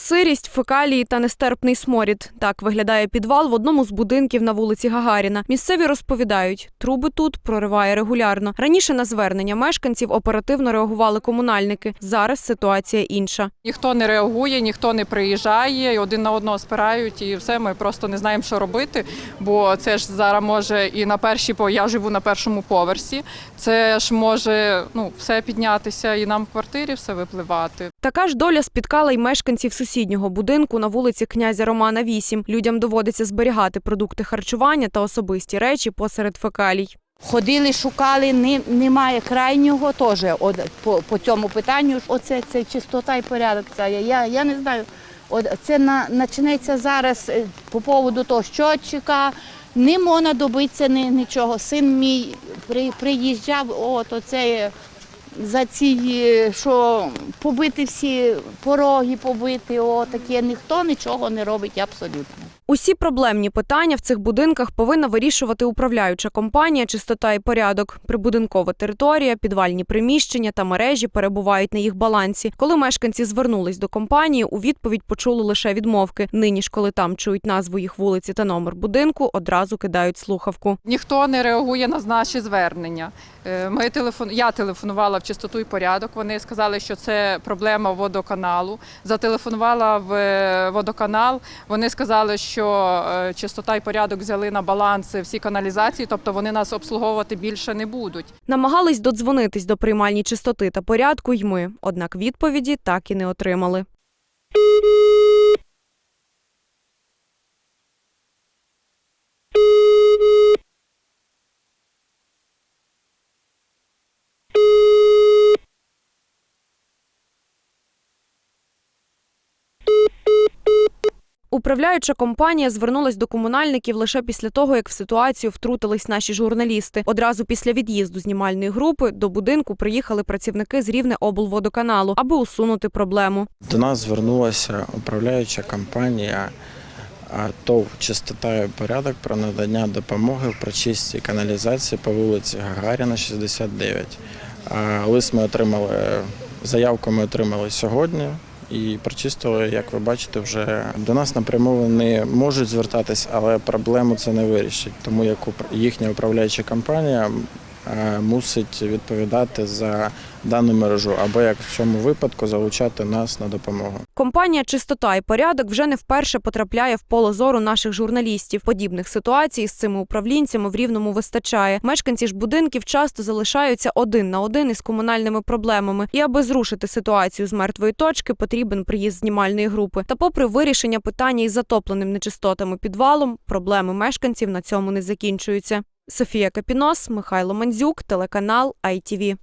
Сирість, фекалії та нестерпний сморід. Так виглядає підвал в одному з будинків на вулиці Гагаріна. Місцеві розповідають, труби тут прориває регулярно. Раніше на звернення мешканців оперативно реагували комунальники. Зараз ситуація інша. Ніхто не реагує, ніхто не приїжджає, один на одного спирають, і все. Ми просто не знаємо, що робити. Бо це ж зараз може і на першій по я живу на першому поверсі. Це ж може ну все піднятися і нам в квартирі все випливати. Така ж доля спіткала й мешканців сусіднього будинку на вулиці князя Романа 8. Людям доводиться зберігати продукти харчування та особисті речі посеред фекалій. Ходили, шукали, немає крайнього теж по, по цьому питанню. Оце це чистота і порядок. Це я, я не знаю. От це на, почнеться зараз е, по поводу того щотчика. Не можна добитися ні, нічого. Син мій при, приїжджав, от оце за ці, що побити всі пороги, побити, о, таке. Ніхто нічого не робить абсолютно. Усі проблемні питання в цих будинках повинна вирішувати управляюча компанія Чистота і порядок. Прибудинкова територія, підвальні приміщення та мережі перебувають на їх балансі. Коли мешканці звернулись до компанії, у відповідь почули лише відмовки. Нині ж, коли там чують назву їх вулиці та номер будинку, одразу кидають слухавку. Ніхто не реагує на наші звернення. Е, Ми телефон... Я телефонувала в чистоту і порядок. Вони сказали, що це проблема водоканалу. Зателефонувала в е, водоканал. Вони сказали, що е, чистота і порядок взяли на баланс всі каналізації, тобто вони нас обслуговувати більше не будуть. Намагались додзвонитись до приймальні чистоти та порядку й ми, однак відповіді так і не отримали. Управляюча компанія звернулась до комунальників лише після того, як в ситуацію втрутились наші журналісти. Одразу після від'їзду знімальної групи до будинку приїхали працівники з рівне облводоканалу, аби усунути проблему. До нас звернулася управляюча компанія ТОВ Чистота і порядок про надання допомоги в прочистці каналізації по вулиці Гагаріна, 69. А, Лист ми отримали, заявку ми отримали сьогодні. І прочистили, як ви бачите, вже до нас напряму вони можуть звертатись, але проблему це не вирішить, тому як їхня управляюча компанія мусить відповідати за дану мережу, або як в цьому випадку залучати нас на допомогу. Компанія Чистота і порядок вже не вперше потрапляє в поле зору наших журналістів. Подібних ситуацій з цими управлінцями в рівному вистачає. Мешканці ж будинків часто залишаються один на один із комунальними проблемами. І аби зрушити ситуацію з мертвої точки, потрібен приїзд знімальної групи. Та, попри вирішення питання із затопленим нечистотами підвалом, проблеми мешканців на цьому не закінчуються. Софія Капінос, Михайло Мандзюк, телеканал ITV.